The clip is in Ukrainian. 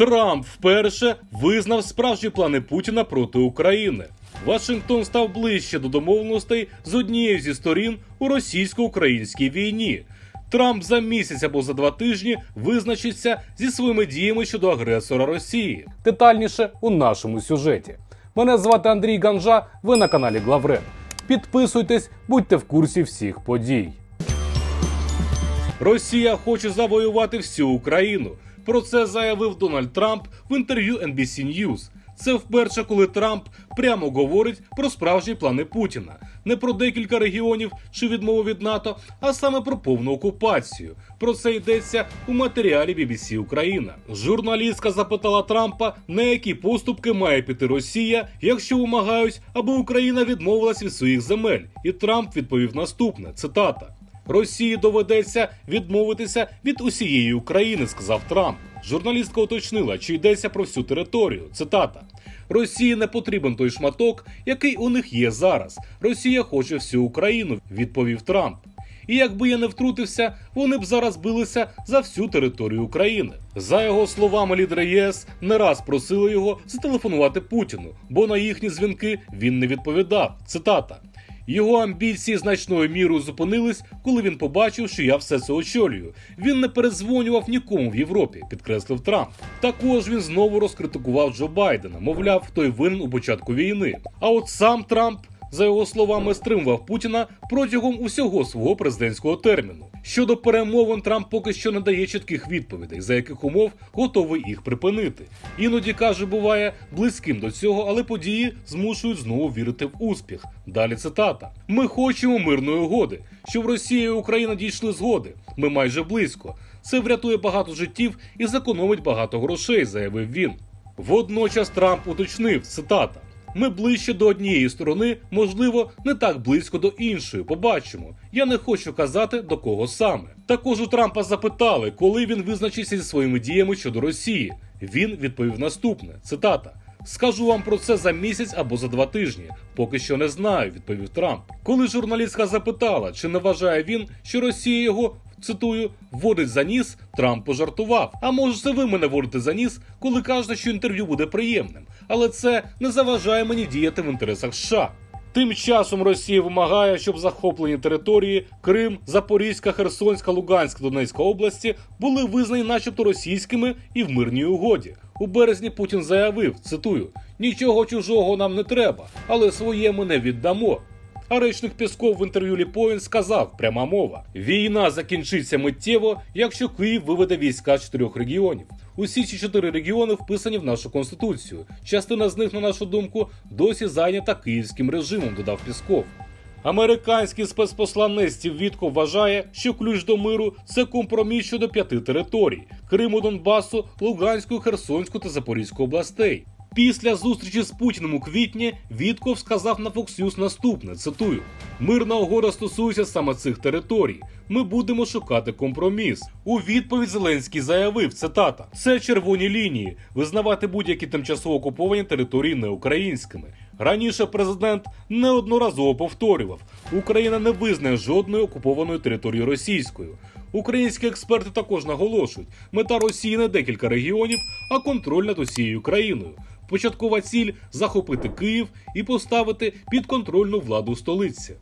Трамп вперше визнав справжні плани Путіна проти України. Вашингтон став ближче до домовленостей з однією зі сторін у російсько-українській війні. Трамп за місяць або за два тижні визначиться зі своїми діями щодо агресора Росії. Детальніше у нашому сюжеті. Мене звати Андрій Ганжа. Ви на каналі Главред. Підписуйтесь, будьте в курсі всіх подій. Росія хоче завоювати всю Україну. Про це заявив Дональд Трамп в інтерв'ю NBC News. Це вперше, коли Трамп прямо говорить про справжні плани Путіна, не про декілька регіонів чи відмову від НАТО, а саме про повну окупацію. Про це йдеться у матеріалі BBC Україна. Журналістка запитала Трампа, на які поступки має піти Росія, якщо вимагають, аби Україна відмовилась від своїх земель. І Трамп відповів наступне: цитата. Росії доведеться відмовитися від усієї України, сказав Трамп. Журналістка уточнила, чи йдеться про всю територію. Цитата: Росії не потрібен той шматок, який у них є зараз. Росія хоче всю Україну, відповів Трамп. І якби я не втрутився, вони б зараз билися за всю територію України. За його словами, лідери ЄС не раз просили його зателефонувати Путіну, бо на їхні дзвінки він не відповідав. Цитата. Його амбіції значною мірою зупинились, коли він побачив, що я все це очолюю. Він не перезвонював нікому в Європі, підкреслив Трамп. Також він знову розкритикував Джо Байдена, мовляв, той винен у початку війни. А от сам Трамп. За його словами, стримував Путіна протягом усього свого президентського терміну. Щодо перемовин, Трамп поки що не дає чітких відповідей, за яких умов готовий їх припинити. Іноді каже, буває близьким до цього, але події змушують знову вірити в успіх. Далі цитата: Ми хочемо мирної угоди, щоб Росія і Україна дійшли згоди. Ми майже близько. Це врятує багато життів і зекономить багато грошей, заявив він. Водночас Трамп уточнив цитата. Ми ближче до однієї сторони, можливо, не так близько до іншої. Побачимо. Я не хочу казати до кого саме. Також у Трампа запитали, коли він визначиться зі своїми діями щодо Росії. Він відповів наступне: цитата. Скажу вам про це за місяць або за два тижні. Поки що не знаю, відповів Трамп. Коли журналістка запитала, чи не вважає він, що Росія його цитую, водить за ніс, Трамп пожартував. А може це ви мене водите за ніс, коли кажете, що інтерв'ю буде приємним. Але це не заважає мені діяти в інтересах США. Тим часом Росія вимагає, щоб захоплені території Крим, Запорізька, Херсонська, Луганська, Донецька області були визнані, начебто, російськими і в мирній угоді. У березні Путін заявив: цитую: нічого чужого нам не треба, але своє ми не віддамо. А речник Пісков в інтерв'ю Ліпоін сказав: пряма мова: війна закінчиться миттєво, якщо Київ виведе війська з чотирьох регіонів. Усі ці чотири регіони вписані в нашу конституцію. Частина з них, на нашу думку, досі зайнята київським режимом. Додав Пісков. Американський спецпосланець Вітко вважає, що ключ до миру це компроміс щодо п'яти територій: Криму, Донбасу, Луганську, Херсонську та Запорізьку областей. Після зустрічі з Путіним у квітні Вітков сказав на Fox News наступне: цитую: мирна угода стосується саме цих територій. Ми будемо шукати компроміс. У відповідь Зеленський заявив: цитата: це червоні лінії, визнавати будь-які тимчасово окуповані території неукраїнськими. Раніше президент неодноразово повторював: Україна не визнає жодної окупованої території російською. Українські експерти також наголошують, мета Росії не декілька регіонів, а контроль над усією країною. Початкова ціль захопити Київ і поставити підконтрольну владу столиці.